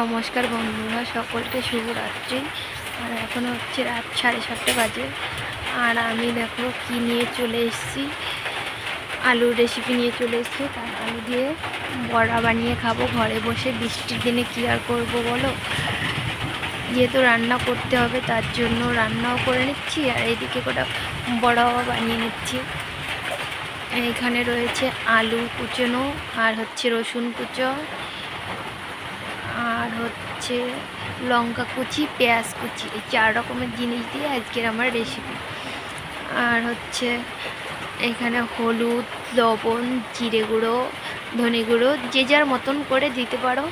নমস্কার বন্ধুরা, সকলকে শুভরাত্রি আর এখন হচ্ছে রাত সাড়ে সাতটা বাজে। আর আমি দেখো কি নিয়ে চলে এসেছি। আলুর রেসিপি নিয়ে চলে এসেছি। তার আলু দিয়ে বড়া বানিয়ে খাব। ঘরে বসে বৃষ্টির দিনে কী আর করব বলো? যেহেতু রান্না করতে হবে, তার জন্য রান্নাও করে নিচ্ছি। আর এইদিকে কটা বড়াও বানিয়ে নিচ্ছি। এখানে রয়েছে আলু কুচনো আর হচ্ছে রসুন কুচো। হচ্ছে লঙ্কা কুচি, পেঁয়াজ কুচি, এই চার রকমের জিনিস দিয়ে আজকের আমার রেসিপি আর হচ্ছে এখানে হলুদ, লবণ, জিরে গুঁড়ো, ধনে গুঁড়ো, যে যার মতন করে দিতে পারো,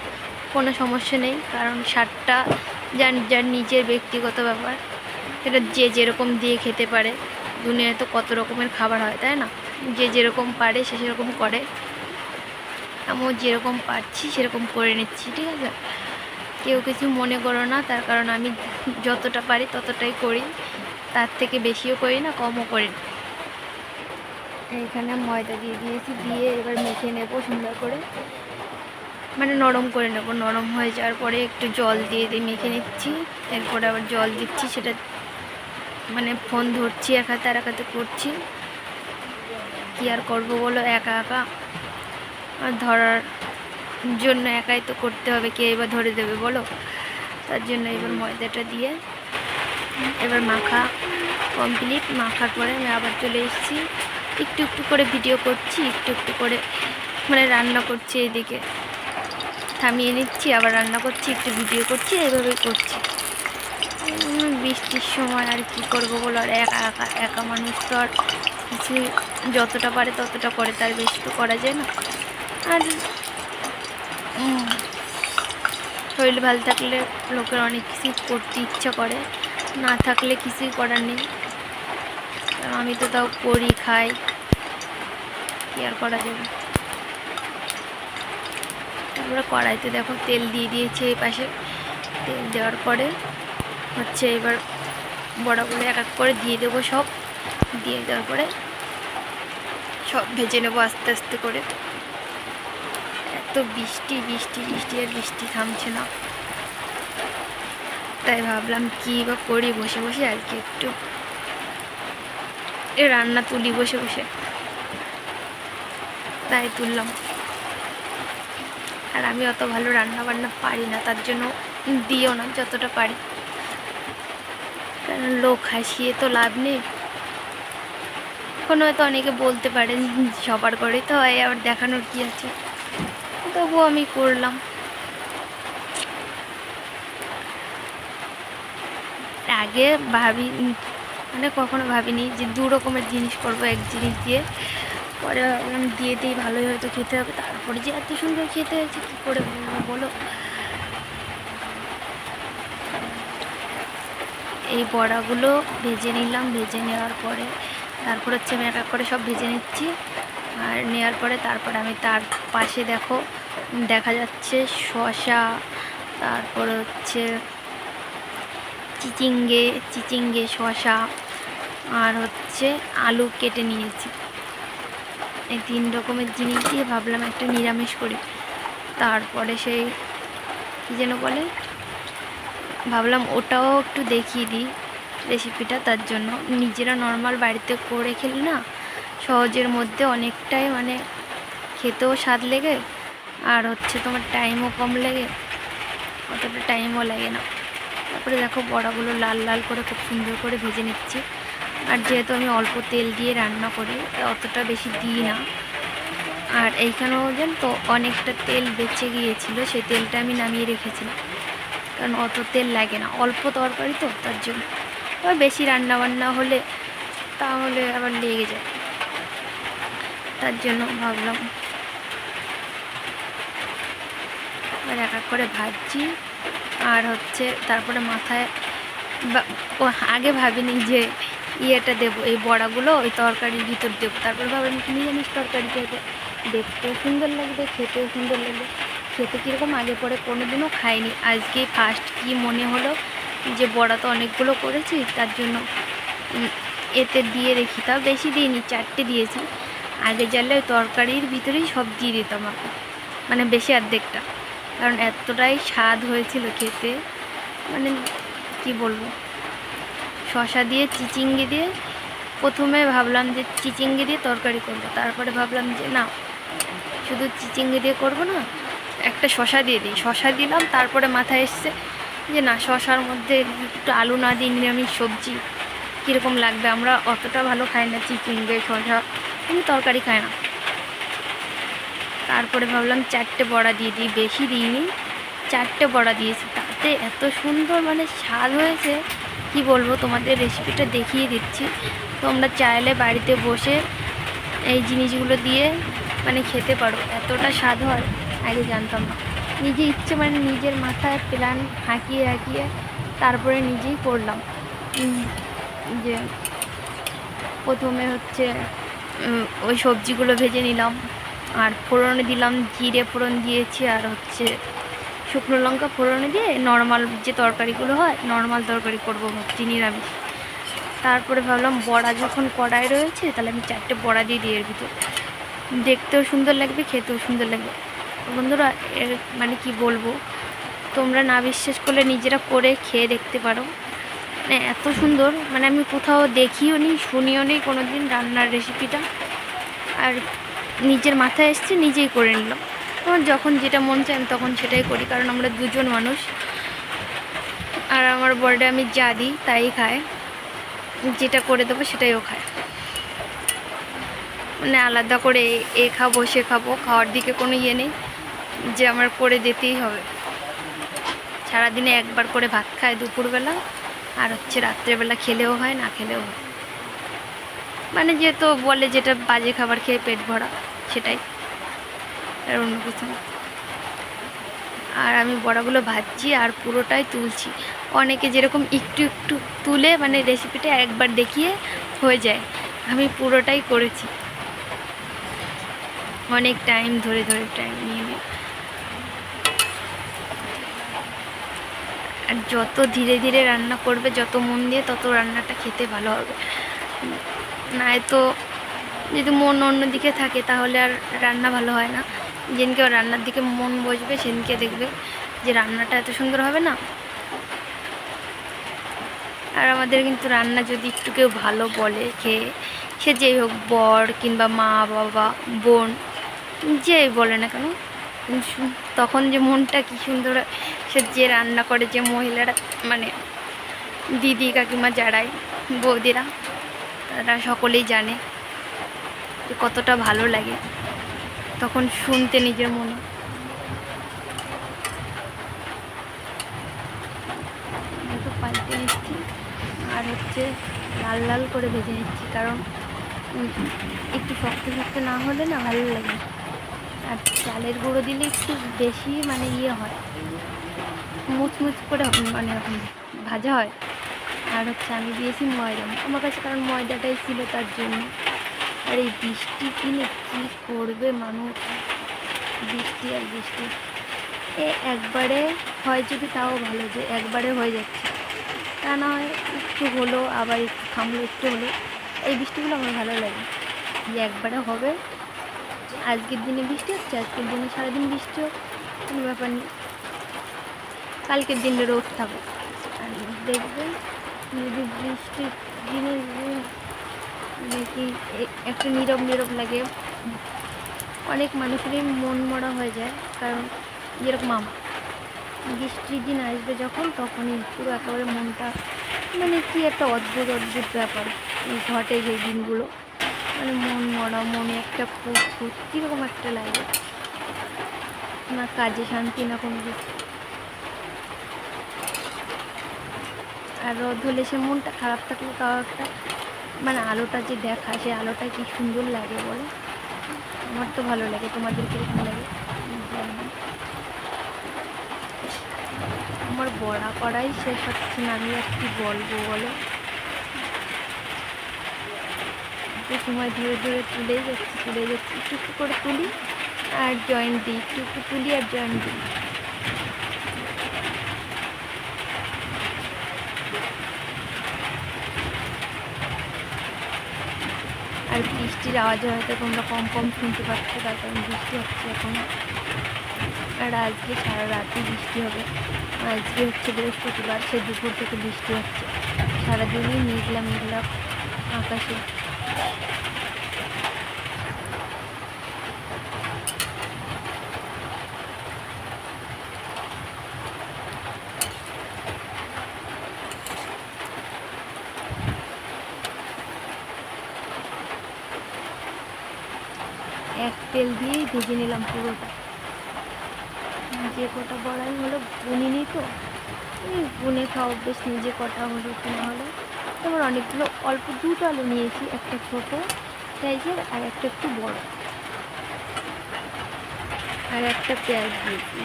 কোনো সমস্যা নেই, কারণ সারটা যার যার নিজের ব্যক্তিগত ব্যাপার, সেটা যে যেরকম দিয়ে খেতে পারে। দুনিয়ায় তো কত রকমের খাবার হয়, তাই না? যে যেরকম পারে, সে সেরকম করে। আমিও যেরকম পারছি, সেরকম করে নিচ্ছি, ঠিক আছে? কেউ কিছু মনে করো না, তার কারণ আমি যতটা পারি ততটাই করি। তার থেকে বেশিও করি না, কমও করি না। এইখানে ময়দা দিয়ে দিয়েছি, দিয়ে এবার মেখে নেব সুন্দর করে। মানে নরম করে নেব, নরম হয়ে যাওয়ার পরে একটু জল দিয়ে দিয়ে মেখে নিচ্ছি। এরপরে আবার জল দিচ্ছি, সেটা মানে ফোন ধরছি, এক হাতে আর এক হাতে করছি। কী আর করব বলো, একা একা। আর ধরার জন্য একাই তো করতে হবে, কে এবার ধরে দেবে বলো? তার জন্য এবার ময়দাটা দিয়ে এবার মাখা কমপ্লিট মাখার পরে আমি আবার চলে এসেছি। একটু একটু করে ভিডিও করছি, একটু একটু করে মানে রান্না করছি এদিকে থামিয়ে নিচ্ছি, আবার রান্না করছি, একটু ভিডিও করছি, এইভাবেই করছি। বৃষ্টির সময় আর কি করব বলো? আর একা একা একা মানুষ তো আর কিছু যতটা পারে ততটা করে, তার বেশি তো করা যায় না। আর শরীর ভালো থাকলে লোকের অনেক কিছুই করতে ইচ্ছা করে, না থাকলে কিছুই করার নেই। আমি তো তাও করি, খাই, কি আর করা যাবে? তারপরে কড়াইতে দেখো তেল দিয়ে দিয়েছি এই পাশে। তেল দেওয়ার পরে হচ্ছে এবার বড়াগুলো এক এক করে দিয়ে দেবো সব। দিয়ে দেওয়ার পরে সব ভেজে নেব আস্তে আস্তে করে। এত বৃষ্টি বৃষ্টি বৃষ্টি আর বৃষ্টি থামছে না। তাই ভাবলাম কী বা করি, বসে বসে আর কি একটু এ রান্না তুলি বসে বসে। তাই তুললাম। আর আমি অত ভালো রান্না বান্না পারি না, তার জন্য দিও না যতটা পারি। কারণ লোক হাসিয়ে তো লাভ নেই। এখন হয়তো অনেকে বলতে পারেন সবার করে তো হয়, আবার দেখানোর কি আছে? তবুও আমি করলাম। আগে ভাবি মানে কখনো ভাবিনি যে দু রকমের জিনিস করব, এক জিনিস দিয়ে। পরে ভাবলাম দিয়ে দিই, ভালোই হয়তো খেতে হবে। তারপরে যে এত সুন্দর খেতে হয়েছে, কী করে বলো? এই বড়াগুলো ভেজে নিলাম, ভেজে নেওয়ার পরে, তারপর হচ্ছে আমি এক এক করে সব ভেজে নিচ্ছি। আর নেওয়ার পরে তারপরে আমি তার পাশে দেখো, দেখা যাচ্ছে শসা, তারপর হচ্ছে চিচিঙ্গে চিচিঙ্গে শসা, আর হচ্ছে আলু কেটে নিয়েছি। এই তিন রকমের জিনিস দিয়ে ভাবলাম একটা নিরামিষ করি। তারপরে সেই, কী যেন বলে, ভাবলাম ওটাও একটু দেখিয়ে দিই রেসিপিটা, তার জন্য নিজেরা নর্মাল বাড়িতে করে খেলি না সহজের মধ্যে অনেকটাই মানে খেতেও স্বাদ লেগে, আর হচ্ছে তোমার টাইমও কম লেগে, অতটা টাইমও লাগে না। তারপরে দেখো বড়াগুলো লাল লাল করে খুব সুন্দর করে ভেজে নিচ্ছি। আর যেহেতু আমি অল্প তেল দিয়ে রান্না করি অতটা বেশি দিই না। আর এইখানেও যেন তো অনেকটা তেল বেঁচে গিয়েছিল, সেই তেলটা আমি নামিয়ে রেখেছিলাম। কারণ অত তেল লাগে না, অল্প তরকারি তো, তার জন্য। এবার বেশি রান্না বান্না হলে তাহলে আবার লেগে যায়। তার জন্য ভাবলাম। এবার এক এক করে ভাজছি। আর হচ্ছে তারপরে মাথায় ও আগে ভাবিনি যে ইয়েটা দেবো, এই বড়াগুলো ওই তরকারির ভিতর দেবো। তারপরে ভাবলাম নিরামিষ তরকারি খেতে দেখতেও সুন্দর লাগবে, খেতেও সুন্দর লাগবে। খেতে কীরকম আগে পরে কোনো দিনও খাইনি। আজকে ফার্স্ট কি মনে হলো যে বড়া তো অনেকগুলো করেছি, তার জন্য এতে দিয়ে রেখি তাও বেশি দিইনি, চারটে দিয়েছি। আগে জানলে ওই তরকারির ভিতরেই সব দিয়ে দিতাম আমি। মানে বেশি অর্ধেকটা। কারণ এতটাই স্বাদ হয়েছিল খেতে। মানে কি বলব? শশা দিয়ে চিচিঙ্গি দিয়ে প্রথমে ভাবলাম যে চিচিঙ্গি দিয়ে তরকারি করব। তারপরে ভাবলাম যে না, শুধু চিচিঙ্গি দিয়ে করব না, একটা শশা দিয়ে দিই। শশা দিলাম, তারপরে মাথায় এসছে যে না শশার মধ্যে একটু আলু না দিয়ে নিরামিষ সবজি কীরকম লাগবে? আমরা অতটা ভালো খাই না চিচিঙ্গে শশা আমি তরকারি খায় না। তারপরে ভাবলাম চারটে বড়া দিয়ে দিই, বেশি দিইনি। চারটে বড়া দিয়েছি, তাতে এত সুন্দর মানে স্বাদ হয়েছে। কি বলব, তোমাদের রেসিপিটা দেখিয়ে দিচ্ছি। তোমরা চাইলে বাড়িতে বসে এই জিনিসগুলো দিয়ে মানে খেতে পারো, এতটা স্বাদ হয়, আগে জানতাম না। নিজে ইচ্ছে মানে নিজের মাথায় প্ল্যান হাঁকিয়ে হাঁকিয়ে তারপরে নিজেই করলাম। যে প্রথমে হচ্ছে ওই সবজিগুলো ভেজে নিলাম। আর ফোড়নে দিলাম জিরে ফোড়ন দিয়েছি, আর হচ্ছে শুকনো লঙ্কা ফোড়নে দিয়ে নর্মাল যে তরকারিগুলো হয় নর্মাল তরকারি করব ভাবছি, নিরামিষ। তারপরে ভাবলাম বড়া যখন কড়াই রয়েছে, তাহলে আমি চারটে বড়া দিয়ে দিই এর ভিতর। দেখতেও সুন্দর লাগবে, খেতেও সুন্দর লাগবে। বন্ধুরা, এর মানে কি বলব? তোমরা না বিশ্বাস করলে নিজেরা করে খেয়ে দেখতে পারো। মানে এত সুন্দর মানে আমি কোথাও দেখিও নি, শুনিও নি কোনো দিন রান্নার রেসিপিটা আর নিজের মাথায় এসছে, নিজেই করে নিলাম। আমার যখন যেটা মন চায় আমি তখন সেটাই করি, কারণ আমরা দুজন মানুষ। আর আমার বর্ডে আমি যা দিই তাই খায়। যেটা করে দেবো সেটাই ও খায়। মানে আলাদা করে এ খাব, সে খাব, খাওয়ার দিকে কোনো ইয়ে নেই, যে আমার করে দিতেই হবে। সারাদিনে একবার করে ভাত খায় দুপুরবেলা। আর হচ্ছে রাত্রেবেলা খেলেও হয়, না খেলেও হয়। মানে যেহেতু বলে যেটা বাজে খাবার খেয়ে পেট ভরা, সেটাই। আর অন্য কিছু না। আর আমি বড়াগুলো ভাজছি আর পুরোটাই তুলছি। অনেকে যেরকম একটু একটু তুলে মানে রেসিপিটা একবার দেখিয়ে হয়ে যায়। আমি পুরোটাই করেছি। অনেক টাইম ধরে ধরে টাইম নিয়ে নিয়ে। আর যত ধীরে ধীরে রান্না করবে, যত মন দিয়ে তত রান্নাটা খেতে ভালো হবে। নয়তো যদি মন অন্যদিকে থাকে, তাহলে আর রান্না ভালো হয় না। যেদিনকে রান্নার দিকে মন বসবে সেদিনকে দেখবে যে রান্নাটা এত সুন্দর হবে না। আর আমাদের কিন্তু রান্না যদি একটু কেউ ভালো বলে খেয়ে সে যেই হোক বর কিংবা মা, বাবা, বোন, যেই বলে না কেন তখন যে মনটা কি সুন্দর, সে যে রান্না করে যে মহিলারা মানে দিদি, কাকিমা যারাই, বৌদিরা, তারা সকলেই জানে যে কতটা ভালো লাগে তখন শুনতে নিজের মনে পাল্টে নিচ্ছি, আর হচ্ছে লাল লাল করে ভেজে নিচ্ছি, কারণ একটু শক্ত শক্ত না হলে না ভালো লাগে। আর চালের গুঁড়ো দিলে একটু বেশি মানে ইয়ে হয়। মুচমুচ করে মানে ভাজা হয়। আর হচ্ছে আমি দিয়েছি ময়দা। আমার কাছে কারণ ময়দাটাই ছিল তার জন্য। আর এই বৃষ্টি কিনে কী করবে মানুষ? বৃষ্টি আর বৃষ্টি। এ একবারে হয় যদি তাও ভালো যে একবারে হয়ে যাচ্ছে। তা না হয় একটু হলো, আবার একটু থামলো, একটু হলো। এই বৃষ্টিগুলো আমার ভালো লাগে। যে একবারে হবে আজকের দিনে বৃষ্টি হচ্ছে, আজকের দিনে সারাদিন বৃষ্টি হোক, কোনো ব্যাপার নেই। কালকের দিনে রোদ থাকুক আর দেখবেন, যদি বৃষ্টির দিনে নাকি একটা নীরব নীরব লাগে, অনেক মানুষেরই মন মরা হয়ে যায়, কারণ যেরকম আমার বৃষ্টির দিন আসবে যখন, তখনই পুরো একেবারে মনটা মানে কি একটা অদ্ভুত অদ্ভুত ব্যাপার ঘটে যে দিনগুলো। মানে মন মরা মনে একটা ফুট কীরকম একটা লাগে। না কাজে শান্তি, না কোনো কিছু। আর রোদ হলে সে মনটা খারাপ থাকলে তাও একটা মানে আলোটা যে দেখা, সে আলোটা কি সুন্দর লাগে বলো? আমার তো ভালো লাগে, তোমাদের কীরকম লাগে? আমার বড়া করাই শেষ হচ্ছে না, আমি আর কি বলব বলো? একটু সময় ধরে ধরে তুলেই যাচ্ছি, তুলে যাচ্ছি। একটু একটু করে তুলি আর জয়েন্ট দিই, একটু একটু তুলি আর জয়েন্ট দিই। আর বৃষ্টির আওয়াজে হয়তো তোমরা কম কম শুনতে পাচ্ছ, তার কারণ বৃষ্টি হচ্ছে এখন। আর আজকে সারা রাতই বৃষ্টি হবে। আজকে হচ্ছে বৃহস্পতিবার, সে দুপুর থেকে বৃষ্টি হচ্ছে। সারাদিনই মেঘলা মেঘলা আকাশে। এক তেল দিয়েই ভেজে নিলাম পুরোটা। যে কটা বড়াই হলো বুনিনি তো। বুনে খাওয়া অভ্যেস নিজে কটা হলো কি না হলো। তারপর অনেকগুলো, অল্প দুটো আলু নিয়েছি, একটা ছোটো সাইজের আর একটা একটু বড়। আর একটা পেঁয়াজ দিয়েছি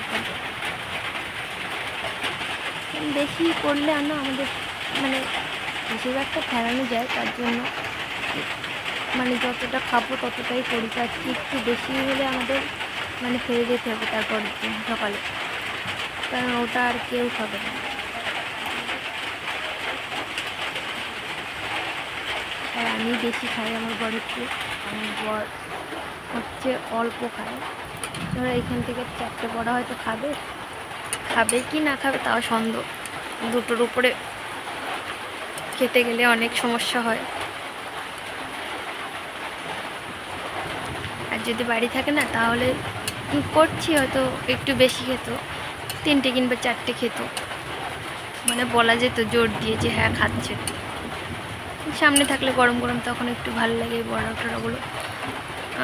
বেশি করলে আর না আমাদের মানে বেশিরভাগটা ফেরানো যায়, তার জন্য মানে যতটা খাব ততটাই করি একটু বেশি হলে আমাদের মানে ফেলে যেতে হবে তারপর সকালে। কারণ ওটা আর কেউ খাবে না। আর আমি বেশি খাই আমার চেয়ে আমার বর হচ্ছে অল্প খায়। ধরো এখান থেকে চারটে বড়া হয়তো খাবে। খাবে কি না খাবে তাও সন্দেহ। দুটোর উপরে খেতে গেলে অনেক সমস্যা হয়। আর যদি বাড়ি থাকে না তাহলে করছি হয়তো একটু বেশি খেত। তিনটে কিংবা চারটে খেত। মানে বলা যেত, জোর দিয়ে যে হ্যাঁ খাচ্ছে। সামনে থাকলে গরম গরম তখন একটু ভালো লাগে বড়া টড়াগুলো।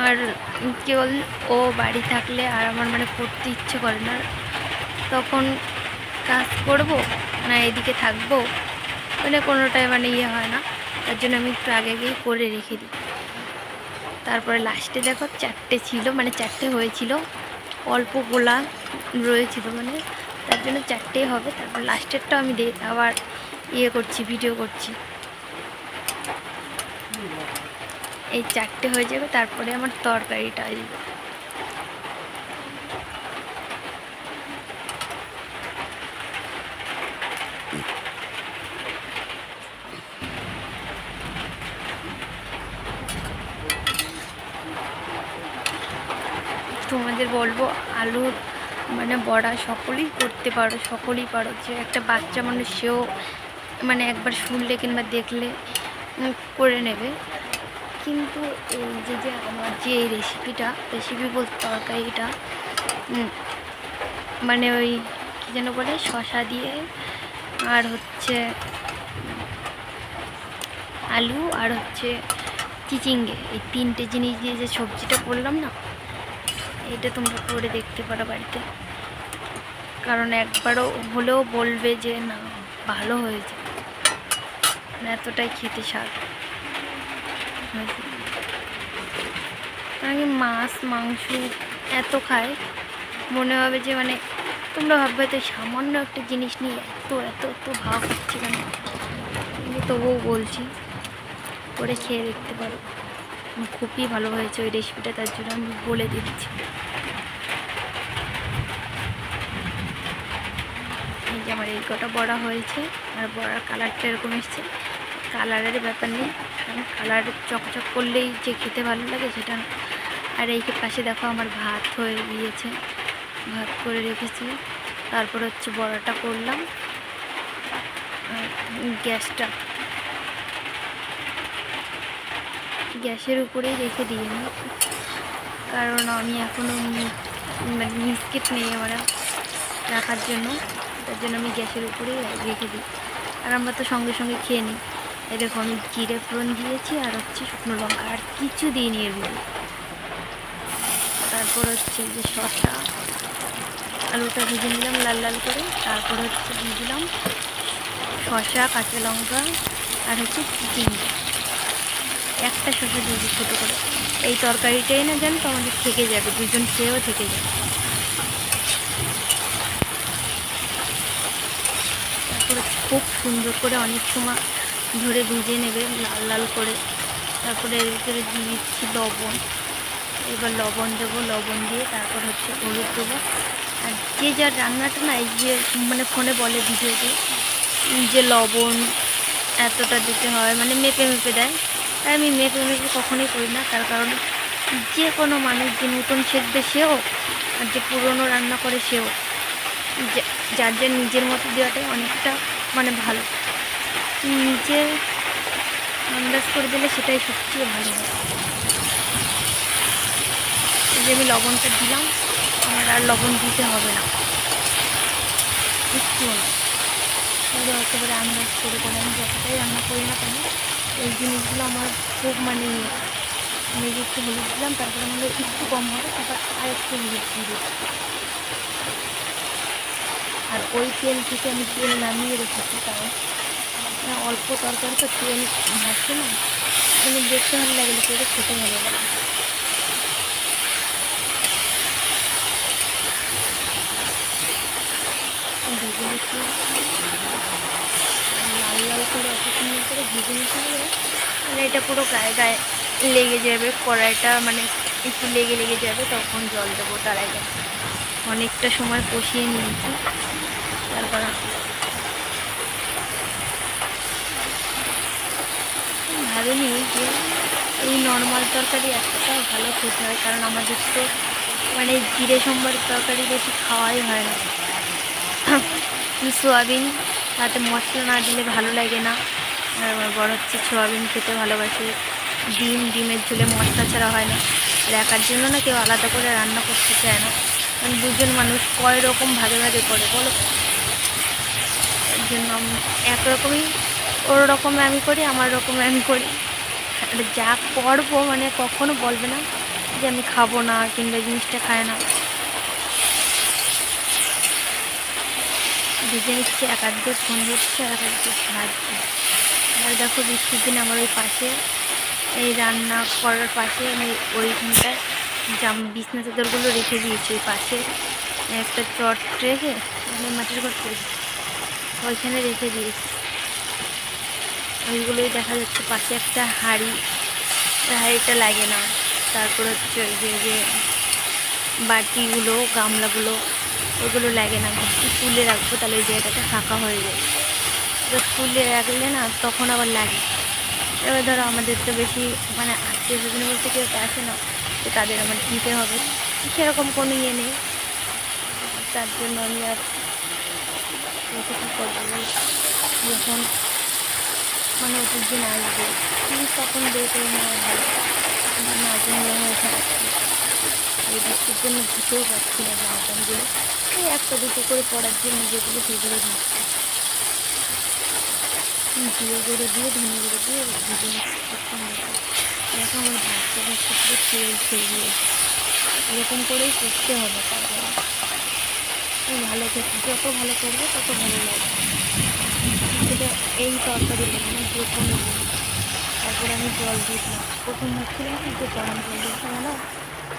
আর কেবল ও বাড়ি থাকলে আর আমার মানে করতে ইচ্ছে করে না। তখন কাজ করব, না এদিকে থাকব মানে কোনোটাই মানে ইয়ে হয় না। তার জন্য আমি একটু আগে আগেই করে রেখে দিই। তারপরে লাস্টে দেখো, চারটে ছিল মানে চারটে হয়েছিল। অল্প গোলা রয়েছিল মানে তার জন্য চারটেই হবে, তারপর লাস্টেরটা আমি আবার ইয়ে করছি ভিডিও করছি। এই চারটে হয়ে যাবে, তারপরে আমার তরকারিটা আসবে তোমাদের বলব আলুর মানে বড়া সকলেই করতে পারো, সকলেই পারো। যে একটা বাচ্চা মানুষ সেও মানে একবার শুনলে কিংবা দেখলে করে নেবে। কিন্তু এই যে যে আমার যে এই রেসিপিটা রেসিপি বলতে তরকারিটা মানে ওই কী যেন বলে শশা দিয়ে আর হচ্ছে আলু আর হচ্ছে চিচিঙ্গে। এই তিনটে জিনিস দিয়ে যে সবজিটা করলাম না এটা তোমরা করে দেখতে পারো বাড়িতে। কারণ একবারও হলেও বলবে যে, না, ভালো হয়েছে। মানে এতটাই খেতে স্বাদ। আমি মাছ, মাংস এত খায়, মনে হবে যে মানে তোমরা ভাববে তো সামান্য একটা জিনিস নিয়ে এত এত এত ভাব হচ্ছে কেন? তবুও বলছি করে খেয়ে দেখতে পারো। খুবই ভালো হয়েছে ওই রেসিপিটা তার জন্য আমি বলে দিচ্ছি। এই যে আমার এই কটা বড়া হয়েছে, আর বড়ার কালারটা এরকম এসছে। কালারের ব্যাপার নেই, কারণ কালার চকচক করলেই যে খেতে ভালো লাগে সেটা আর এই পাশে দেখো আমার ভাত হয়ে গিয়েছে, ভাত করে রেখেছি। তারপর হচ্ছে বড়াটা করলাম। গ্যাসটা গ্যাসের উপরেই রেখে দিই আমি কারণ আমি এখনও মানে বিস্কিট নেই আমার রাখার জন্য। তার জন্য আমি গ্যাসের উপরেই রেখে দিই। আর আমরা তো সঙ্গে সঙ্গে খেয়ে নিই। এই দেখো আমি জিরে ফোড়ন দিয়েছি আর হচ্ছে শুকনো লঙ্কা। আর কিছু দিইনি এর ভিতরে তারপর হচ্ছে যে শসা, আলুটা ভেজে নিলাম লাল লাল করে। তারপর হচ্ছে দিয়ে দিলাম শসা, কাঁচা লঙ্কা আর হচ্ছে চিচিঙ্গা একটা শসা দিয়েছি ছোটো করে। এই তরকারিটাই না জানো তো আমাদের থেকে যাবে, দুজন খেয়েও থেকে যাবে। তারপরে খুব সুন্দর করে অনেক সময় ধরে ভিজে নেবে, লাল লাল করে। তারপরে এর ভিতরে দিয়ে দিচ্ছি লবণ। এবার লবণ দেবো, লবণ দিয়ে তারপর হচ্ছে হলুদ দেবো। আর যে যার রান্নাটা না, এই যে মানে ফোনে বলে ভিডিওতে, যে লবণ এতটা দিতে হয় মানে মেপে মেপে দেয়। তাই আমি মেপে মেপে কখনোই করি না। তার কারণ যে কোনো মানুষ যে নতুন শিখবে সেও, আর যে পুরনো রান্না করে সেও। যার যার নিজের মতো দেওয়াটাই অনেকটা মানে ভালো। নিজে আন্দাজ করে দিলে সেটাই সবচেয়ে ভালো হয়। যে আমি লবণটা দিলাম, আমার আর লবণ দিতে হবে না। একটু না। একেবারে আন্দাজ করে করে আমি যতটাই রান্না করি না কেন এই জিনিসগুলো আমার খুব মানে যে একটু হলুদ দিলাম তারপরে আমাদের একটু কম হবে তারপর আর একটু হলুদ দিয়ে আর ওই তেল থেকে আমি তেল নামিয়ে রেখেছি না, অল্প তরকারি তো তেল ভাজছে না মানে দেখতে ভালো লাগে লোকের খেতে ভালো লাগে। লাল করে এত সুন্দর করে ভেজে নিতে হবে। মানে এটা পুরো গায়ে গায়ে লেগে যাবে, কড়াইটা মানে একটু লেগে লেগে যাবে, তখন জল দেবো তার আগে। অনেকটা সময় কষিয়ে নিয়েছি। তারপর ভাবিনি যে এই নর্মাল তরকারি এতটা ভালো খেতে হয়, কারণ আমাদের তো মানে জিরে সোমবার তরকারি বেশি খাওয়াই হয় না। সোয়াবিন তাতে মশলা না দিলে ভালো লাগে না। আর আমার বড় হচ্ছে সোয়াবিন খেতে ভালোবাসে। ডিম, ডিমের ঝুলে মশলা ছাড়া হয় না। আর একার জন্য না কেউ আলাদা করে রান্না করতে চায় না। কারণ দুজন মানুষ কয় রকম ভাগে ভাগে করে, বলো? এর জন্য একরকমই ওর রকমে আমি করি, আমার রকমে আমি করি। আর যা করব মানে কখনো বলবে না যে আমি খাব না কিংবা জিনিসটা খায় না। ভেজে নিচ্ছে এক আধ দিয়ে ফোন হচ্ছে এক আধ দিয়ে ভাজছে আর দেখো বৃষ্টির দিন আমার ওই পাশে, এই রান্না করার পাশে আমি ওইখানটায় জাম বিছনা চাদরগুলো রেখে দিয়েছি, ওই পাশে। একটা চট রেখে মানে মাটির ঘর করে ওইখানে রেখে দিয়েছি। ওইগুলোই দেখা যাচ্ছে পাশে একটা হাঁড়ি হাঁড়িটা লাগে না। তারপর হচ্ছে ওই যে যে বাটিগুলো, গামলাগুলো, ওগুলো লাগে না। তুলে রাখব, তাহলে ওই জায়গাটা ফাঁকা হয়ে যায়। এবার তুলে রাখলে না, তখন আবার লাগে। এবার ধরো আমাদের তো বেশি মানে আত্মীয় স্বজন বলতে কেউ তো আসে না, তো তাদের আমার দিতে হবে। সেরকম কোনো ইয়ে নেই। তার জন্য আমি আর যখন মানে ওদের দিন আসবে তখন বের করে নেওয়া না জন্য হয়ে এই বৃষ্টির জন্য ধুতেও পারছি না জামা প্যান্টগুলো এই একটা দুটো করে পরার জন্য যেগুলো সেগুলো ধুচ্ছে জিরে গুঁড়ো দিয়ে, ধনে গুঁড়ো দিয়ে ভেজে সুন্দর দেখো আমার ভাতটা ভাতটা পুরো তেল গিয়েছে এরকম করেই করতে হবে তারপরে। ভালো যত ভালো করবে তত ভালো লাগবে। সেটা এই তরকারি মানে যে কোনো তারপরে আমি জল দিয়ে দিলাম। প্রথম ভাবছিলাম কি যে গরম জল দিতে না?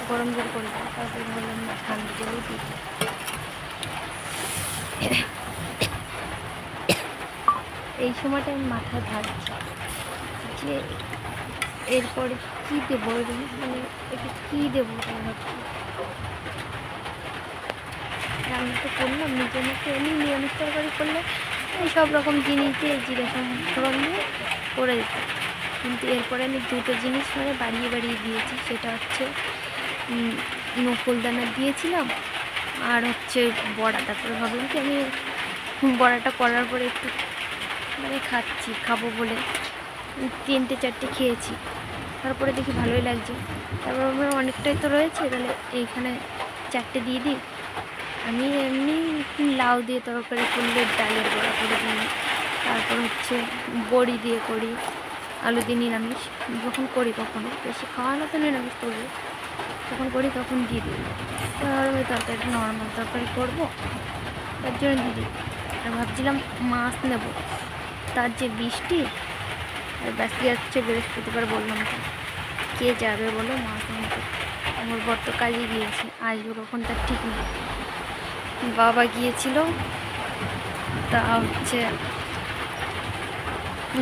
গরম জল করে দিলাম তারপরে ভাবলাম, না, ঠান্ডা জলই দিই। এই সময়টা আমি মাথায় ভাবছি যে এরপরে কী দেবো মানে এটা কী দেবো ভাবছি রান্না তো করলাম নিজের মতো এমনি নিরামিষ তরকারি করলে এই সব রকম জিনিস দিয়ে জিরে ফোড়ন দিয়ে করে দিতাম কিন্তু এরপরে আমি দুটো জিনিস মানে বাড়িয়ে বাড়িয়ে দিয়েছি, সেটা হচ্ছে নকুলদানা দিয়েছিলাম। আর হচ্ছে বড়া, তারপরে ভাবলাম কি আমি বড়াটা করার পরে একটু মানে খাচ্ছি, খাব বলে। তিনটে, চারটে খেয়েছি। তারপরে দেখি ভালোই লাগছে। তারপর ভাবলাম অনেকটাই তো রয়েছে, তাহলে এইখানে চারটে দিয়ে দিই। আমি এমনি লাউ দিয়ে তরকারি করলে ডালের বড়া করে দিই। তারপর হচ্ছে বড়ি দিয়ে করি, আলু দিয়ে নিরামিষ। যখন করি কখনো বেশি খাওয়ানো তো নিরামিষ করব যখন করি, তখন দিয়ে দিই। আর ওই তরকারিটা নর্মাল তরকারি করব। তার জন্য দিয়ে দিই। আর ভাবছিলাম মাছ নেব। তার যে বৃষ্টি, আর ব্যস্ত যাচ্ছে বৃহস্পতিবার বললাম তো। কে যাবে বলো মাছ আনতে? আমার বর তো কাজে গিয়েছে, আসবে কখন তার ঠিক নেই। বাবা গিয়েছিল, তা হচ্ছে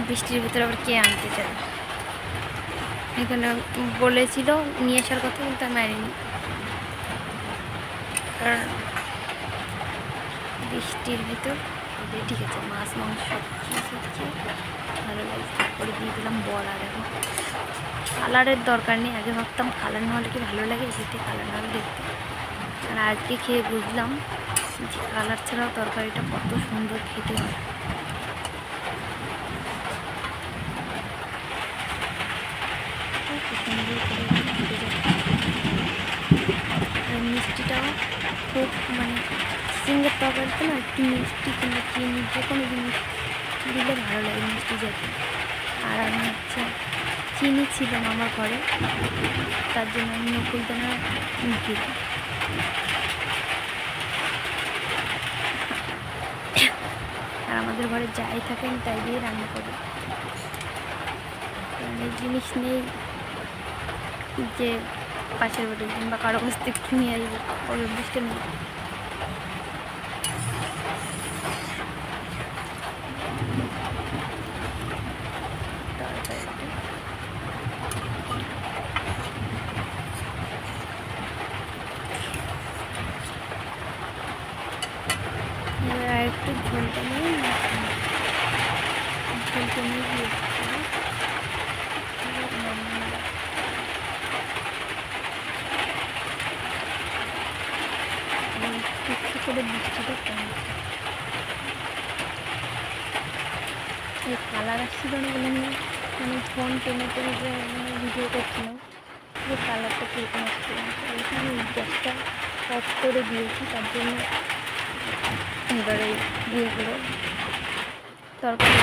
বৃষ্টির ভিতরে আবার কে আনতে যাবে? এখানে বলেছিল নিয়ে আসার কথা, কিন্তু আমি আনিনি কারণ বৃষ্টির ভিতর ঠিক আছে, মাছ, মাংস ভালো লাগছে, তারপরে দিয়ে দিলাম বড়া দেখো কালারের দরকার নেই, আগে ভাবতাম কালার না হলে কি ভালো লাগে এসেতে কালার না হলে দেখতে। আর আজকে খেয়ে বুঝলাম যে কালার ছাড়াও তরকারিটা কত সুন্দর খেতে হয় কত সুন্দর করে ফুটে যাচ্ছে। আর মিষ্টিটাও খুব মানে সিঙ্গের তরকারিতে না, একটু মিষ্টি কিংবা চিনি যে কোনো জিনিস দিলে ভালো লাগে মিষ্টি জাতীয়। আর আমি হচ্ছে চিনি ছিল না আমার ঘরে, তার জন্য আমি নকুল দানা দিই। আর আমাদের ঘরে যাই থাকে আমি তাই দিয়ে রান্না করি। এই জিনিস নেই যে পাশের বাড়ি কিংবা কারও কাছ থেকে কিনে আসব ওই অভ্যাসটা নেই তরকারিটা এবার আর একটু ঝোলটা নিয়ে ঝোলটা নিয়ে দিয়ে দিচ্ছি। এবার নামিয়ে রাখব। একটু করে বৃষ্টিটা কমছে এই কালার আসছিল না বলে আমি মানে ফোন টেনে টেনে যে মানে ভিডিও করছিলাম, যে কালারটা কীরকম আসছিল আমি গ্যাসটা অফ করে দিয়েছি, তার জন্য এবারে দেবো তরকারি